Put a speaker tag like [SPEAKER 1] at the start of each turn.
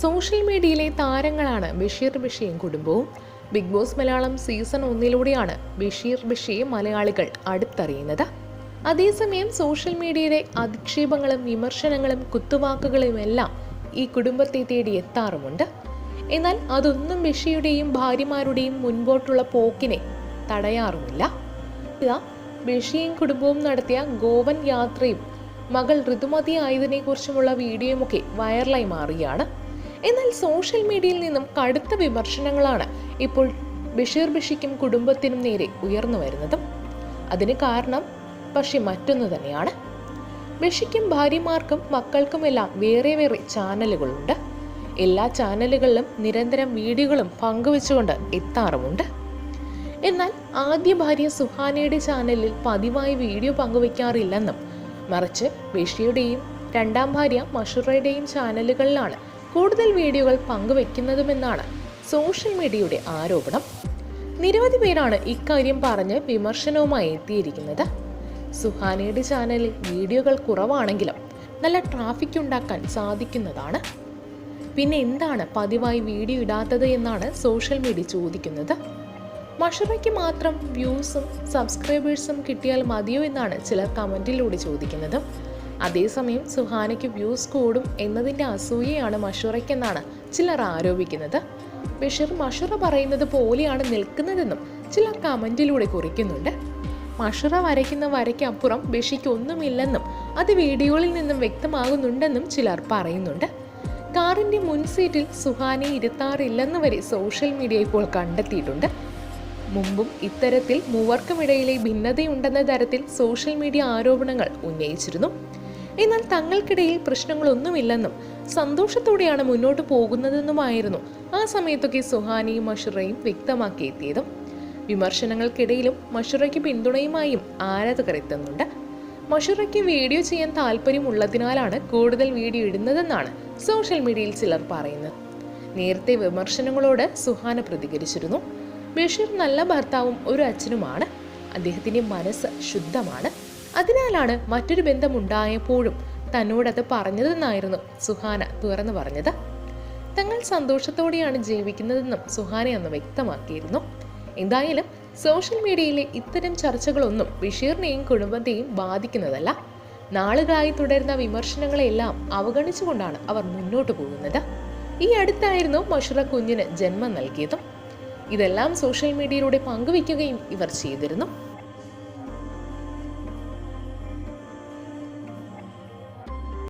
[SPEAKER 1] Social മീഡിയയിലെ താരങ്ങളാണ് ബഷീർ ബഷിയും കുടുംബവും. ബിഗ് ബോസ് മലയാളം സീസൺ ഒന്നിലൂടെയാണ് ബഷീർ ബഷിയെ മലയാളികൾ അടുത്തറിയുന്നത്. അതേസമയം സോഷ്യൽ മീഡിയയിലെ അധിക്ഷേപങ്ങളും വിമർശനങ്ങളും കുത്തുവാക്കുകളുമെല്ലാം ഈ കുടുംബത്തെ തേടി എത്താറുമുണ്ട്. എന്നാൽ അതൊന്നും ബഷിയുടെയും ഭാര്യമാരുടെയും മുൻപോട്ടുള്ള പോക്കിനെ തടയാറുമില്ല. ഇതാ ബഷിയും കുടുംബവും നടത്തിയ ഗോവൻ യാത്രയും മകൾ ഋതുമതി ആയതിനെക്കുറിച്ചുമുള്ള വീഡിയോയുമൊക്കെ വൈറലായി മാറുകയാണ്. എന്നാൽ സോഷ്യൽ മീഡിയയിൽ നിന്നും കടുത്ത വിമർശനങ്ങളാണ് ഇപ്പോൾ ബഷീർ ബഷിക്കും കുടുംബത്തിനും നേരെ ഉയർന്നു വരുന്നതും. അതിന് കാരണം പക്ഷെ മറ്റൊന്നു തന്നെയാണ്. ബഷിക്കും ഭാര്യമാർക്കും മക്കൾക്കുമെല്ലാം വേറെ വേറെ ചാനലുകളുണ്ട്. എല്ലാ ചാനലുകളിലും നിരന്തരം വീഡിയോകളും പങ്കുവെച്ചുകൊണ്ട് എത്താറുമുണ്ട്. എന്നാൽ ആദ്യ ഭാര്യ സുഹാനയുടെ ചാനലിൽ പതിവായി വീഡിയോ പങ്കുവയ്ക്കാറില്ലെന്നും മറിച്ച് ബഷിയുടെയും രണ്ടാം ഭാര്യ മഷുറയുടെയും ചാനലുകളിലാണ് കൂടുതൽ വീഡിയോകൾ പങ്കുവെക്കുന്നതുമെന്നാണ് സോഷ്യൽ മീഡിയയുടെ ആരോപണം. നിരവധി പേരാണ് ഇക്കാര്യം പറഞ്ഞ് വിമർശനവുമായി എത്തിയിരിക്കുന്നത്. സുഹാനയുടെ ചാനലിൽ വീഡിയോകൾ കുറവാണെങ്കിലും നല്ല ട്രാഫിക് ഉണ്ടാക്കാൻ സാധിക്കുന്നതാണ്. പിന്നെ എന്താണ് പതിവായി വീഡിയോ ഇടാത്തത് എന്നാണ് സോഷ്യൽ മീഡിയ ചോദിക്കുന്നത്. മഷറയ്ക്ക് മാത്രം വ്യൂസും സബ്സ്ക്രൈബേഴ്സും കിട്ടിയാൽ മതിയോ എന്നാണ് ചിലർ കമന്റിലൂടെ ചോദിക്കുന്നത്. അതേസമയം സുഹാനയ്ക്ക് വ്യൂസ് കൂടും എന്നതിന്റെ അസൂയയാണ് മഷുറയ്ക്കെന്നാണ് ചിലർ ആരോപിക്കുന്നത്. ബഷീർ മഷുറ പറയുന്നത് പോലെയാണ് നിൽക്കുന്നതെന്നും ചിലർ കമന്റിലൂടെ കുറിക്കുന്നുണ്ട്. മഷുറ വരയ്ക്കുന്ന വരയ്ക്കപ്പുറം ബഷിക്ക് ഒന്നുമില്ലെന്നും അത് വീഡിയോയിൽ നിന്നും വ്യക്തമാകുന്നുണ്ടെന്നും ചിലർ പറയുന്നുണ്ട്. കാറിന്റെ മുൻസീറ്റിൽ സുഹാനെ ഇരുത്താറില്ലെന്ന് വരെ സോഷ്യൽ മീഡിയ ഇപ്പോൾ കണ്ടെത്തിയിട്ടുണ്ട്. മുമ്പും ഇത്തരത്തിൽ മൂവർക്കുമിടയിലെ ഭിന്നതയുണ്ടെന്ന തരത്തിൽ സോഷ്യൽ മീഡിയ ആരോപണങ്ങൾ ഉന്നയിച്ചിരുന്നു. എന്നാൽ തങ്ങൾക്കിടയിൽ പ്രശ്നങ്ങളൊന്നുമില്ലെന്നും സന്തോഷത്തോടെയാണ് മുന്നോട്ട് പോകുന്നതെന്നുമായിരുന്നു ആ സമയത്തൊക്കെ സുഹാനിയും മഷുറയും വ്യക്തമാക്കിയെത്തിയതും വിമർശനങ്ങൾക്കിടയിലും മഷുറയ്ക്ക് പിന്തുണയുമായും ആരാധകർ എത്തുന്നുണ്ട് മഷുറയ്ക്ക് വീഡിയോ ചെയ്യാൻ താല്പര്യമുള്ളതിനാലാണ് കൂടുതൽ വീഡിയോ ഇടുന്നതെന്നാണ് സോഷ്യൽ മീഡിയയിൽ ചിലർ പറയുന്നത്. നേരത്തെ വിമർശനങ്ങളോട് സുഹാന പ്രതികരിച്ചിരുന്നു. ബഷീർ നല്ല ഭർത്താവും ഒരു അച്ഛനുമാണ്. അദ്ദേഹത്തിന്റെ മനസ്സ് ശുദ്ധമാണ്. അതിനാലാണ് മറ്റൊരു ബന്ധമുണ്ടായപ്പോഴും തന്നോടത് പറഞ്ഞതെന്നായിരുന്നു സുഹാന തുറന്നു പറഞ്ഞത്. തങ്ങൾ സന്തോഷത്തോടെയാണ് ജീവിക്കുന്നതെന്നും സുഹാന അന്ന് വ്യക്തമാക്കിയിരുന്നു. എന്തായാലും സോഷ്യൽ മീഡിയയിലെ ഇത്തരം ചർച്ചകളൊന്നും ബഷീറിനെയും കുടുംബത്തെയും ബാധിക്കുന്നതല്ല. നാളുകളായി തുടരുന്ന വിമർശനങ്ങളെല്ലാം അവഗണിച്ചുകൊണ്ടാണ് അവർ മുന്നോട്ട് പോകുന്നത്. ഈ അടുത്തായിരുന്നു മഷുറ കുഞ്ഞിന് ജന്മം നൽകിയതും. ഇതെല്ലാം സോഷ്യൽ മീഡിയയിലൂടെ പങ്കുവയ്ക്കുകയും ഇവർ ചെയ്തിരുന്നു.